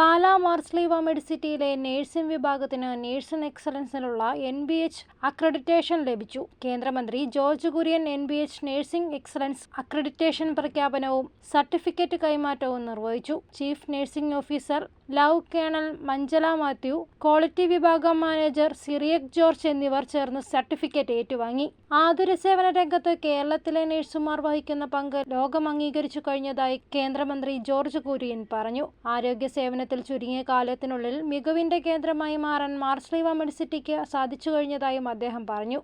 吧。പാലാ മാർസ്ലീവ മെഡിസിറ്റിയിലെ നേഴ്സിംഗ് വിഭാഗത്തിന് നേഴ്സിംഗ് എക്സലൻസിനുള്ള എൻ ബി എച്ച് അക്രഡിറ്റേഷൻ ലഭിച്ചു. കേന്ദ്രമന്ത്രി George Kurian N B H nursing excellence accreditation പ്രഖ്യാപനവും സർട്ടിഫിക്കറ്റ് കൈമാറ്റവും നിർവഹിച്ചു. ചീഫ് നേഴ്സിംഗ് ഓഫീസർ ലവ് കേണൽ മഞ്ജല മാത്യു ക്വാളിറ്റി വിഭാഗം മാനേജർ സിറിയക് ജോർജ് എന്നിവർ ചേർന്ന് സർട്ടിഫിക്കറ്റ് ഏറ്റുവാങ്ങി. ആതുര സേവന രംഗത്ത് കേരളത്തിലെ നഴ്സുമാർ വഹിക്കുന്ന പങ്ക് ലോകം അംഗീകരിച്ചു കഴിഞ്ഞതായി കേന്ദ്രമന്ത്രി ജോർജ് കുര്യൻ പറഞ്ഞു. ആരോഗ്യ സേവനത്തിൽ ചുരുങ്ങിയ കാലത്തിനുള്ളിൽ മികവിന്റെ കേന്ദ്രമായി മാറാൻ മാർസ്ലീവ മെഡിസിറ്റിക്ക് സാധിച്ചു കഴിഞ്ഞതായും അദ്ദേഹം പറഞ്ഞു.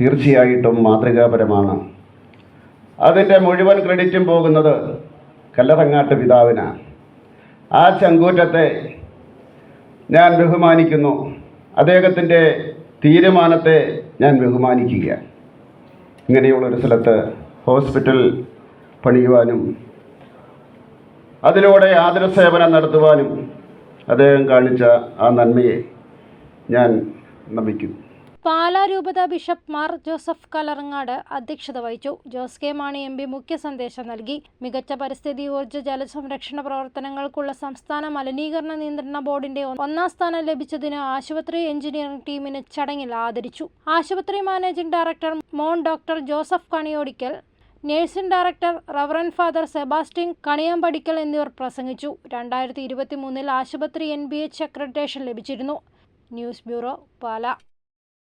തീർച്ചയായിട്ടും മാതൃകാപരമാണ്. അതിന്റെ മുഴുവൻ ക്രെഡിറ്റും പോകുന്നത് കല്ലറങ്ങാട്ട് പിതാവിനാണ് ആ ചങ്കൂറ്റത്തെ ഞാൻ ബഹുമാനിക്കുന്നു. അദ്ദേഹത്തിന്റെ തീരുമാനത്തെ ഞാൻ ബഹുമാനിക്കുക. ഇങ്ങനെയുള്ളൊരു സ്ഥലത്ത് ഹോസ്പിറ്റൽ പണിയുവാനും അതിലൂടെ ആതുര സേവനം നടത്തുവാനും അദ്ദേഹം കാണിച്ച ആ നന്മയെ ഞാൻ നമിക്കുന്നു. പാലാ രൂപത ബിഷപ്പ് മാർ ജോസഫ് കലറങ്ങാട് അധ്യക്ഷത വഹിച്ചു. Jose K Mani M P മുഖ്യ സന്ദേശം നൽകി. മികച്ച പരിസ്ഥിതി ഊർജ ജലസംരക്ഷണ പ്രവർത്തനങ്ങൾക്കുള്ള സംസ്ഥാന മലിനീകരണ നിയന്ത്രണ ബോർഡിന്റെ ഒന്നാം സ്ഥാനം ലഭിച്ചതിന് ആശുപത്രി എഞ്ചിനീയറിംഗ് ടീമിന് ചടങ്ങിൽ ആദരിച്ചു. ആശുപത്രി managing director Mon doctor Joseph Kaniyodickal nursing director reverend father Sebastian Kaniyampadickal എന്നിവർ പ്രസംഗിച്ചു. രണ്ടായിരത്തി ഇരുപത്തി മൂന്നിൽ ആശുപത്രി എൻ ബി എച്ച് അക്രഡിറ്റേഷൻ ലഭിച്ചിരുന്നു. News bureau Pala.